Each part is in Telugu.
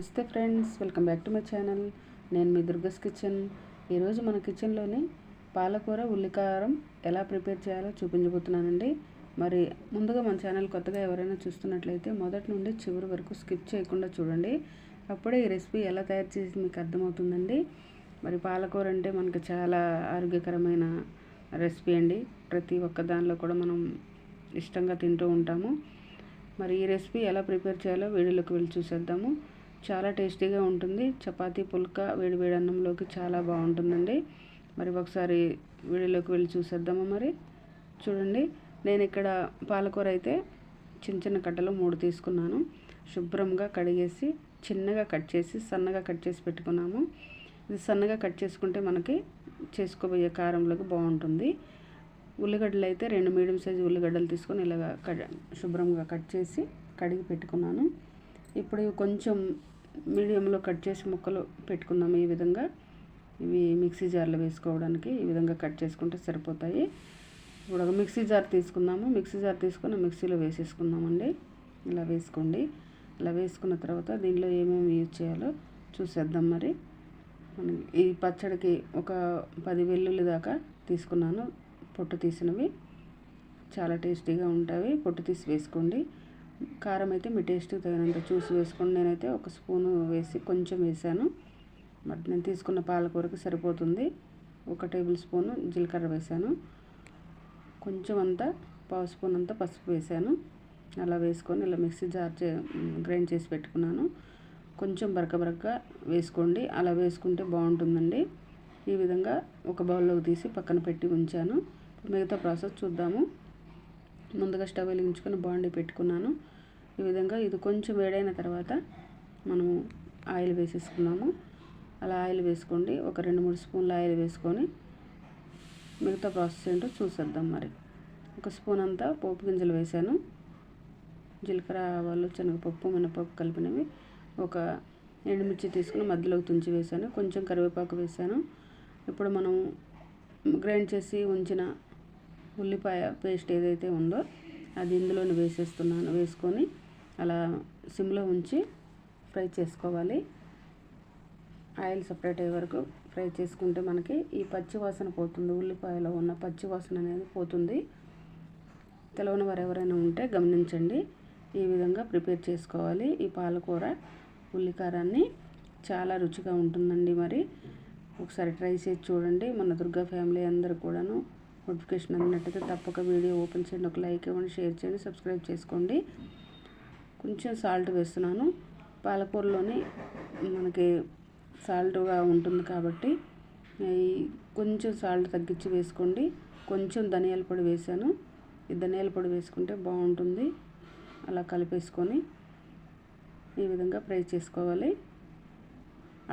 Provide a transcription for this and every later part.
నమస్తే friends welcome back to my channel. నేను మీ దుర్గస్ కిచెన్. ఈరోజు మన కిచెన్లోని పాలకూర ఉల్లికారం ఎలా ప్రిపేర్ చేయాలో చూపించబోతున్నానండి. మరి ముందుగా మన ఛానల్ కొత్తగా ఎవరైనా చూస్తున్నట్లయితే మొదటి నుండి చివరి వరకు స్కిప్ చేయకుండా చూడండి. అప్పుడే ఈ రెసిపీ ఎలా తయారు చేసి మీకు అర్థమవుతుందండి. మరి పాలకూర అంటే మనకు చాలా ఆరోగ్యకరమైన రెసిపీ అండి. ప్రతి ఒక్క దానిలో కూడా మనం ఇష్టంగా తింటూ ఉంటాము. మరి ఈ రెసిపీ ఎలా ప్రిపేర్ చేయాలో వీడియోలోకి వెళ్ళి చూసేద్దాము. చాలా టేస్టీగా ఉంటుంది. చపాతీ పుల్క వేడివేడి అన్నంలోకి చాలా బాగుంటుందండి. మరి ఒకసారి వీడియోలోకి వెళ్ళి చూసేద్దామా మరి? చూడండి నేను ఇక్కడ పాలకూర అయితే చిన్న చిన్న కట్టలు మూడు తీసుకున్నాను. శుభ్రంగా కడిగేసి చిన్నగా కట్ చేసి సన్నగా కట్ చేసి పెట్టుకున్నాము. ఇది సన్నగా కట్ చేసుకుంటే మనకి చేసుకోబోయే కారంలోకి బాగుంటుంది. ఉల్లిగడ్డలు అయితే రెండు మీడియం సైజు ఉల్లిగడ్డలు తీసుకొని ఇలాగ శుభ్రంగా కట్ చేసి కడిగి పెట్టుకున్నాను. ఇప్పుడు కొంచెం మీడియంలో కట్ చేసి ముక్కలు పెట్టుకుందాం ఈ విధంగా. ఇవి మిక్సీ జార్లో వేసుకోవడానికి ఈ విధంగా కట్ చేసుకుంటే సరిపోతాయి. ఇప్పుడు ఒక మిక్సీ జార్ తీసుకుందాము. మిక్సీ జార్ తీసుకొని మిక్సీలో వేసేసుకుందామండి. ఇలా వేసుకోండి. ఇలా వేసుకున్న తర్వాత దీనిలో ఏమేమి యూజ్ చేయాలో చూసేద్దాం మరి. ఈ పచ్చడికి ఒక పది వెల్లుల్లి దాకా తీసుకున్నాను. పొట్టు తీసినవి. చాలా టేస్టీగా ఉంటాయి. పొట్టు తీసి వేసుకోండి. కారం అయితే మీ టేస్ట్ తగినంత చూసి వేసుకొని నేనైతే ఒక స్పూను వేసి కొంచెం వేసాను. బట్ నేను తీసుకున్న పాలకూరకి సరిపోతుంది. ఒక టేబుల్ స్పూను జీలకర్ర వేసాను. కొంచెం అంతా పావు స్పూన్ అంతా పసుపు వేసాను. అలా వేసుకొని ఇలా మిక్సీ జార్ చే గ్రైండ్ చేసి పెట్టుకున్నాను. కొంచెం బరక బరక వేసుకోండి. అలా వేసుకుంటే బాగుంటుందండి. ఈ విధంగా ఒక బౌల్లోకి తీసి పక్కన పెట్టి ఉంచాను. మిగతా ప్రాసెస్ చూద్దాము. ముందుగా స్టవ్ వెలిగించుకొని బాండీ పెట్టుకున్నాను. ఈ విధంగా ఇది కొంచెం వేడైన తర్వాత మనము ఆయిల్ వేసేసుకున్నాము అలా ఆయిల్ వేసుకోండి. ఒక రెండు మూడు స్పూన్ల ఆయిల్ వేసుకొని మిగతా ప్రాసెస్ ఏంటో చూసేద్దాం మరి. ఒక స్పూన్ అంతా పోపు గింజలు వేసాను. జీలకర్ర ఆవాలు శనగపప్పు మినపప్పు కలిపినవి. ఒక ఎండుమిర్చి తీసుకుని మధ్యలోకి తుంచి వేసాను. కొంచెం కరివేపాకు వేసాను. ఇప్పుడు మనం గ్రైండ్ చేసి ఉంచిన ఉల్లిపాయ పేస్ట్ ఏదైతే ఉందో అది ఇందులోనే వేసేస్తున్నాను. వేసుకొని అలా సిమ్లో ఉంచి ఫ్రై చేసుకోవాలి. ఆయిల్ సపరేట్ అయ్యే వరకు ఫ్రై చేసుకుంటే మనకి ఈ పచ్చి వాసన పోతుంది. ఉల్లిపాయలో ఉన్న పచ్చి వాసన అనేది పోతుంది. తెలవని వారు ఎవరైనా ఉంటే గమనించండి. ఈ విధంగా ప్రిపేర్ చేసుకోవాలి. ఈ పాలకూర ఉల్లికారాన్ని చాలా రుచిగా ఉంటుందండి మరి. ఒకసారి ట్రై చేసి చూడండి. మన దుర్గా ఫ్యామిలీ అందరు కూడాను నోటిఫికేషన్ అందినట్టయితే తప్పక వీడియో ఓపెన్ చేయండి ఒక లైక్ ఇవ్వండి షేర్ చేయండి సబ్స్క్రైబ్ చేసుకోండి. కొంచెం సాల్ట్ వేస్తున్నాను. పాలకూరలోని మనకి సాల్ట్గా ఉంటుంది కాబట్టి కొంచెం సాల్ట్ తగ్గించి వేసుకోండి. కొంచెం ధనియాల పొడి వేసాను. ఈ ధనియాల పొడి వేసుకుంటే బాగుంటుంది. అలా కలిపేసుకొని ఈ విధంగా ఫ్రై చేసుకోవాలి.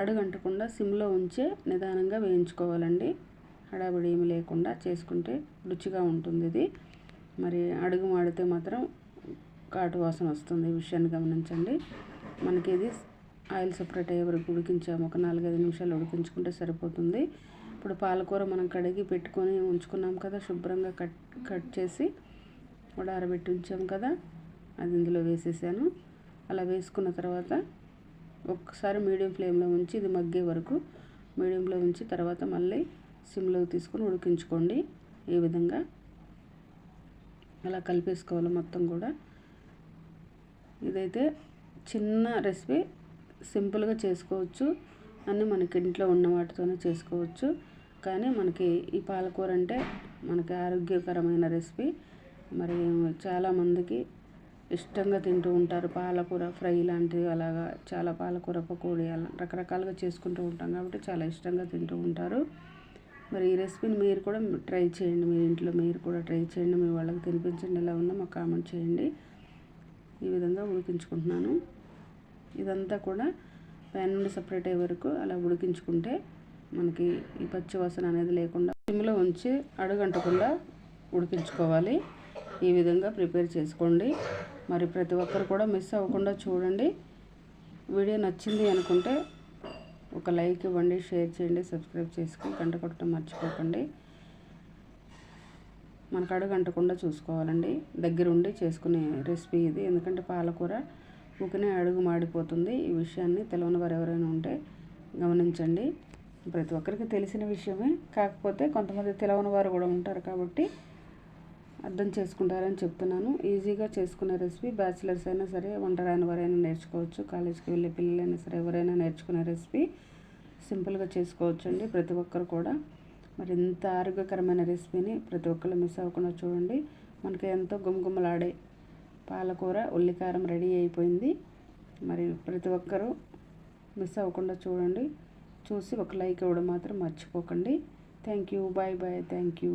అడుగంటకుండా సిమ్లో ఉంచే నిదానంగా వేయించుకోవాలండి. హడావిడి ఏమి లేకుండా చేసుకుంటే రుచిగా ఉంటుంది ఇది. మరి అడుగు మాడితే మాత్రం కాటు వాసన వస్తుంది ఈ విషయాన్ని గమనించండి. మనకి ఇది ఆయిల్ సపరేట్ అయ్యే వరకు ఉడికించాము. ఒక నాలుగైదు నిమిషాలు ఉడికించుకుంటే సరిపోతుంది. ఇప్పుడు పాలకూర మనం కడిగి పెట్టుకొని ఉంచుకున్నాం కదా శుభ్రంగా కట్ కట్ చేసి కూడా ఆరబెట్టి ఉంచాము కదా అది ఇందులో వేసేసాను. అలా వేసుకున్న తర్వాత ఒక్కసారి మీడియం ఫ్లేమ్లో ఉంచి ఇది మగ్గే వరకు మీడియంలో ఉంచి తర్వాత మళ్ళీ సిమ్లోకి తీసుకొని ఉడికించుకోండి. ఈ విధంగా అలా కలిపేసుకోవాలి మొత్తం కూడా. ఇదైతే చిన్న రెసిపీ సింపుల్గా చేసుకోవచ్చు. అన్నీ మనకి ఇంట్లో ఉన్న వాటితోనే చేసుకోవచ్చు. కానీ మనకి ఈ పాలకూర అంటే మనకి ఆరోగ్యకరమైన రెసిపీ. మరి చాలామందికి ఇష్టంగా తింటూ ఉంటారు పాలకూర ఫ్రై లాంటివి అలాగా. చాలా పాలకూర పకోడీ అలా రకరకాలుగా చేసుకుంటూ ఉంటాం కాబట్టి చాలా ఇష్టంగా తింటూ ఉంటారు. మరి ఈ రెసిపీని మీరు కూడా ట్రై చేయండి. మీ ఇంట్లో మీరు కూడా ట్రై చేయండి. మీ వాళ్ళకి తినిపించండి. ఎలా ఉందో మాకు కామెంట్ చేయండి. ఈ విధంగా ఉడికించుకుంటున్నాను. ఇదంతా కూడా ప్యాన్ నుండి సపరేట్ అయ్యే వరకు అలా ఉడికించుకుంటే మనకి ఈ పచ్చి వాసన అనేది లేకుండా సిమ్లో ఉంచి అడుగంటకుండా ఉడికించుకోవాలి. ఈ విధంగా ప్రిపేర్ చేసుకోండి. మరి ప్రతి ఒక్కరు కూడా మిస్ అవ్వకుండా చూడండి. వీడియో నచ్చింది అనుకుంటే ఒక లైక్ ఇవ్వండి షేర్ చేయండి సబ్స్క్రైబ్ చేసుకుని గంట కొట్టడం మర్చిపోకండి. మనకు అడుగు అంటకుండా చూసుకోవాలండి. దగ్గరుండి చేసుకునే రెసిపీ ఇది. ఎందుకంటే పాలకూర ఊకనే అడుగు మాడిపోతుంది. ఈ విషయాన్ని తెలియని వారు ఎవరైనా ఉంటే గమనించండి. ప్రతి ఒక్కరికి తెలిసిన విషయమే. కాకపోతే కొంతమంది తెలియని వారు కూడా ఉంటారు కాబట్టి అర్థం చేసుకుంటారని చెప్తున్నాను. ఈజీగా చేసుకునే రెసిపీ బ్యాచిలర్స్ అయినా సరే వంటరాని వారైనా నేర్చుకోవచ్చు. కాలేజ్కి వెళ్ళే పిల్లలైనా సరే ఎవరైనా నేర్చుకునే రెసిపీ సింపుల్గా చేసుకోవచ్చు అండి ప్రతి ఒక్కరు కూడా. మరి ఇంత ఆరోగ్యకరమైన రెసిపీని ప్రతి ఒక్కరు మిస్ అవ్వకుండా చూడండి. మనకి ఎంతో గుమగుమలాడే పాలకూర ఉల్లికారం రెడీ అయిపోయింది. మరి ప్రతి ఒక్కరూ మిస్ అవ్వకుండా చూడండి. చూసి ఒక లైక్ ఇవ్వడం మాత్రం మర్చిపోకండి. Thank you. Bye bye. Thank you.